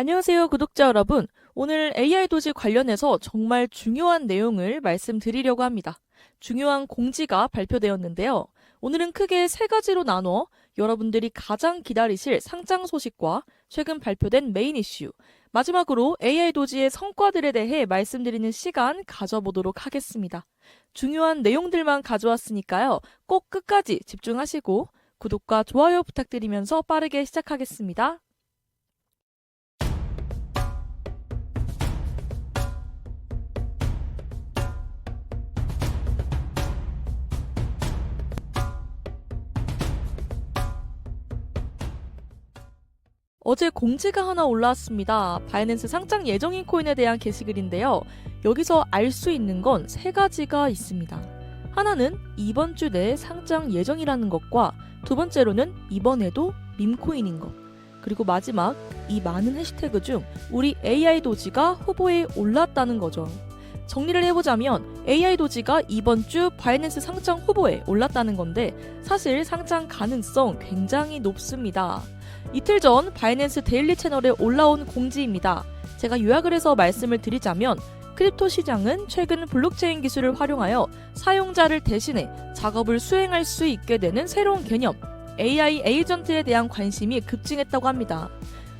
안녕하세요, 구독자 여러분. 오늘 AI 도지 관련해서 정말 중요한 내용을 말씀드리려고 합니다. 중요한 공지가 발표되었는데요. 오늘은 크게 세 가지로 나눠 여러분들이 가장 기다리실 상장 소식과 최근 발표된 메인 이슈, 마지막으로 AI 도지의 성과들에 대해 말씀드리는 시간 가져보도록 하겠습니다. 중요한 내용들만 가져왔으니까요. 꼭 끝까지 집중하시고 구독과 좋아요 부탁드리면서 빠르게 시작하겠습니다. 어제 공지가 하나 올라왔습니다. 바이낸스 상장 예정인 코인에 대한 게시글인데요. 여기서 알 수 있는 건 세 가지가 있습니다. 하나는 이번 주 내에 상장 예정이라는 것과 두 번째로는 이번에도 밈코인인 것. 그리고 마지막 이 많은 해시태그 중 우리 AI 도지가 후보에 올랐다는 거죠. 정리를 해보자면 AI 도지가 이번 주 바이낸스 상장 후보에 올랐다는 건데 사실 상장 가능성 굉장히 높습니다. 이틀 전 바이낸스 데일리 채널에 올라온 공지입니다. 제가 요약을 해서 말씀을 드리자면 크립토 시장은 최근 블록체인 기술을 활용하여 사용자를 대신해 작업을 수행할 수 있게 되는 새로운 개념 AI 에이전트에 대한 관심이 급증했다고 합니다.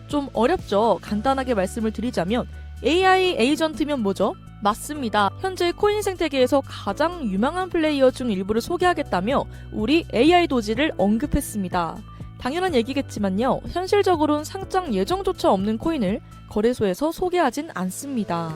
좀 어렵죠? 간단하게 말씀을 드리자면 AI 에이전트면 뭐죠? 맞습니다. 현재 코인 생태계에서 가장 유망한 플레이어 중 일부를 소개하겠다며 우리 AI 도지를 언급했습니다. 당연한 얘기겠지만요. 현실적으로는 상장 예정조차 없는 코인을 거래소에서 소개하진 않습니다.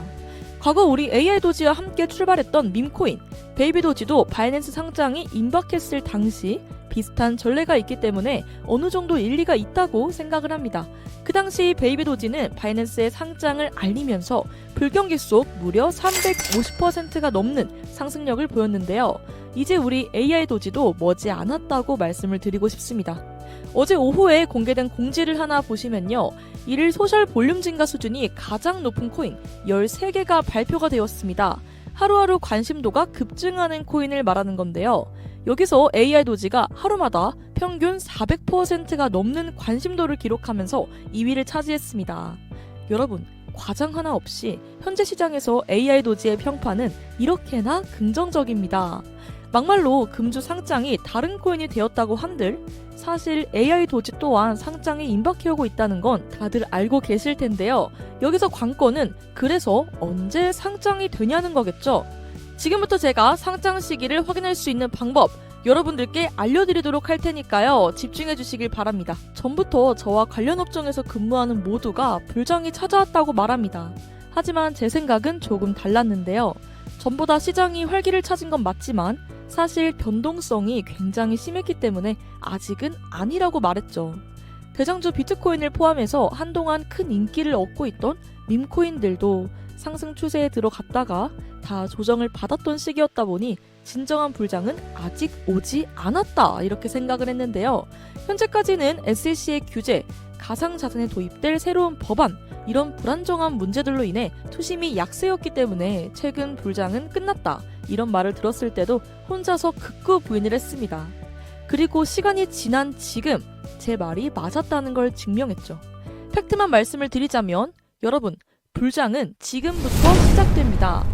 과거 우리 AI 도지와 함께 출발했던 밈코인, 베이비 도지도 바이낸스 상장이 임박했을 당시 비슷한 전례가 있기 때문에 어느 정도 일리가 있다고 생각을 합니다. 그 당시 베이비 도지는 바이낸스의 상장을 알리면서 불경기 속 무려 350%가 넘는 상승력을 보였는데요. 이제 우리 AI 도지도 머지 않았다고 말씀을 드리고 싶습니다. 어제 오후에 공개된 공지를 하나 보시면요. 이를 소셜 볼륨 증가 수준이 가장 높은 코인 13개가 발표가 되었습니다. 하루하루 관심도가 급증하는 코인을 말하는 건데요. 여기서 AI 도지가 하루마다 평균 400%가 넘는 관심도를 기록하면서 2위를 차지했습니다. 여러분, 과장 하나 없이 현재 시장에서 AI 도지의 평판은 이렇게나 긍정적입니다. 막말로 금주 상장이 다른 코인이 되었다고 한들 사실 AI 도지 또한 상장에 임박해오고 있다는 건 다들 알고 계실 텐데요. 여기서 관건은 그래서 언제 상장이 되냐는 거겠죠. 지금부터 제가 상장 시기를 확인할 수 있는 방법 여러분들께 알려드리도록 할 테니까요. 집중해 주시길 바랍니다. 전부터 저와 관련 업종에서 근무하는 모두가 불정이 찾아왔다고 말합니다. 하지만 제 생각은 조금 달랐는데요. 전보다 시장이 활기를 찾은 건 맞지만 사실 변동성이 굉장히 심했기 때문에 아직은 아니라고 말했죠. 대장주 비트코인을 포함해서 한동안 큰 인기를 얻고 있던 밈코인들도 상승 추세에 들어갔다가 다 조정을 받았던 시기였다 보니 진정한 불장은 아직 오지 않았다 이렇게 생각을 했는데요. 현재까지는 SEC의 규제, 가상자산에 도입될 새로운 법안 이런 불안정한 문제들로 인해 투심이 약세였기 때문에 최근 불장은 끝났다 이런 말을 들었을 때도 혼자서 극구 부인을 했습니다. 그리고 시간이 지난 지금 제 말이 맞았다는 걸 증명했죠. 팩트만 말씀을 드리자면 여러분 불장은 지금부터 시작됩니다.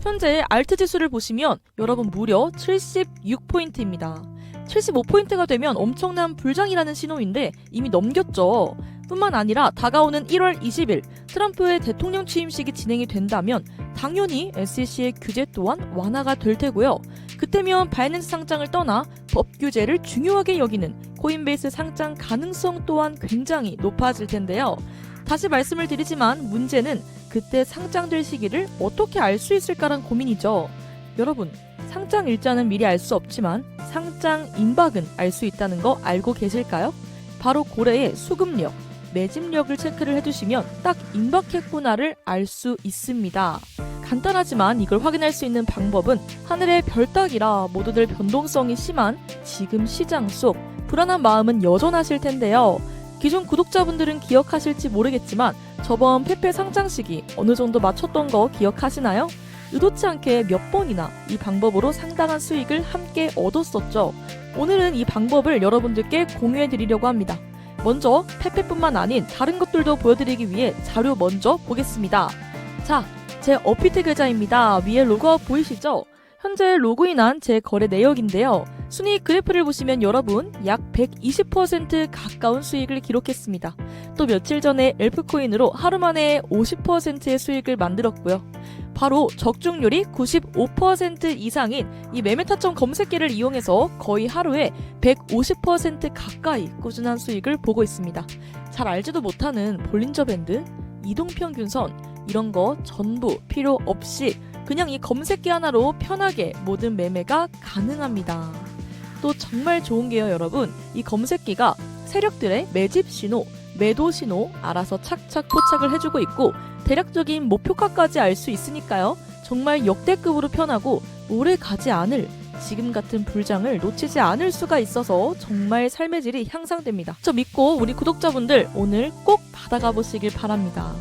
현재 알트 지수를 보시면 여러분 무려 76포인트입니다. 75포인트가 되면 엄청난 불장이라는 신호인데 이미 넘겼죠. 뿐만 아니라 다가오는 1월 20일 트럼프의 대통령 취임식이 진행이 된다면 당연히 SEC의 규제 또한 완화가 될 테고요. 그때면 바이낸스 상장을 떠나 법 규제를 중요하게 여기는 코인베이스 상장 가능성 또한 굉장히 높아질 텐데요. 다시 말씀을 드리지만 문제는 그때 상장될 시기를 어떻게 알 수 있을까란 고민이죠. 여러분, 상장 일자는 미리 알 수 없지만 상장 임박은 알 수 있다는 거 알고 계실까요? 바로 고래의 수급력, 매집력을 체크를 해두시면 딱 임박했구나를 알 수 있습니다. 간단하지만 이걸 확인할 수 있는 방법은 하늘의 별 따기라 모두들 변동성이 심한 지금 시장 속 불안한 마음은 여전하실 텐데요. 기존 구독자분들은 기억하실지 모르겠지만 저번 페페 상장 시기 어느 정도 맞췄던 거 기억하시나요? 의도치 않게 몇 번이나 이 방법으로 상당한 수익을 함께 얻었었죠. 오늘은 이 방법을 여러분들께 공유해 드리려고 합니다. 먼저 페페뿐만 아닌 다른 것들도 보여드리기 위해 자료 먼저 보겠습니다. 자, 제 어피트 계좌입니다. 위에 로그아웃 보이시죠? 현재 로그인한 제 거래 내역인데요. 순이익 그래프를 보시면 여러분 약 120% 가까운 수익을 기록했습니다. 또 며칠 전에 엘프코인으로 하루 만에 50%의 수익을 만들었고요. 바로 적중률이 95% 이상인 이 매매 타점 검색기를 이용해서 거의 하루에 150% 가까이 꾸준한 수익을 보고 있습니다. 잘 알지도 못하는 볼린저 밴드, 이동평균선 이런 거 전부 필요 없이 그냥 이 검색기 하나로 편하게 모든 매매가 가능합니다. 또 정말 좋은 게요, 여러분. 이 검색기가 세력들의 매집 신호, 매도 신호 알아서 착착 포착을 해주고 있고 대략적인 목표가까지 알 수 있으니까요. 정말 역대급으로 편하고 오래 가지 않을 지금 같은 불장을 놓치지 않을 수가 있어서 정말 삶의 질이 향상됩니다. 저 믿고 우리 구독자분들 오늘 꼭 받아가 보시길 바랍니다.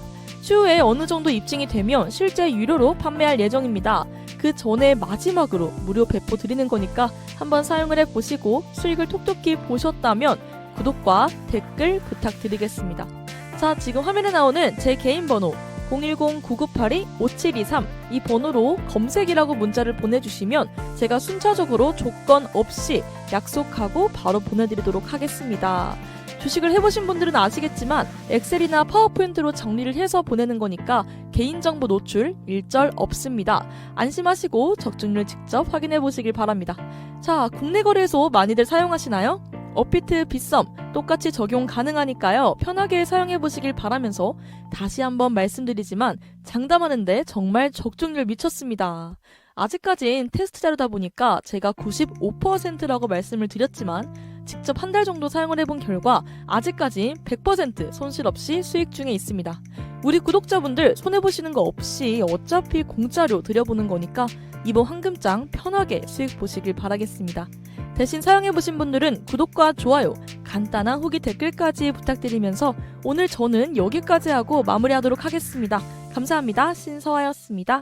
추후에 어느 정도 입증이 되면 실제 유료로 판매할 예정입니다. 그 전에 마지막으로 무료 배포 드리는 거니까 한번 사용을 해 보시고 수익을 톡톡히 보셨다면 구독과 댓글 부탁드리겠습니다. 자, 지금 화면에 나오는 제 개인 번호 010-9982-5723 이 번호로 검색이라고 문자를 보내주시면 제가 순차적으로 조건 없이 약속하고 바로 보내드리도록 하겠습니다. 주식을 해보신 분들은 아시겠지만 엑셀이나 파워포인트로 정리를 해서 보내는 거니까 개인정보 노출 일절 없습니다. 안심하시고 적중률 직접 확인해 보시길 바랍니다. 자, 국내 거래소 많이들 사용하시나요? 어피트 빗썸 똑같이 적용 가능하니까요. 편하게 사용해 보시길 바라면서 다시 한번 말씀드리지만 장담하는데 정말 적중률 미쳤습니다. 아직까진 테스트 자료다 보니까 제가 95%라고 말씀을 드렸지만 직접 한 달 정도 사용을 해본 결과 아직까지 100% 손실 없이 수익 중에 있습니다. 우리 구독자분들 손해보시는 거 없이 어차피 공짜로 드려보는 거니까 이번 황금장 편하게 수익 보시길 바라겠습니다. 대신 사용해보신 분들은 구독과 좋아요, 간단한 후기 댓글까지 부탁드리면서 오늘 저는 여기까지 하고 마무리하도록 하겠습니다. 감사합니다. 신서아였습니다.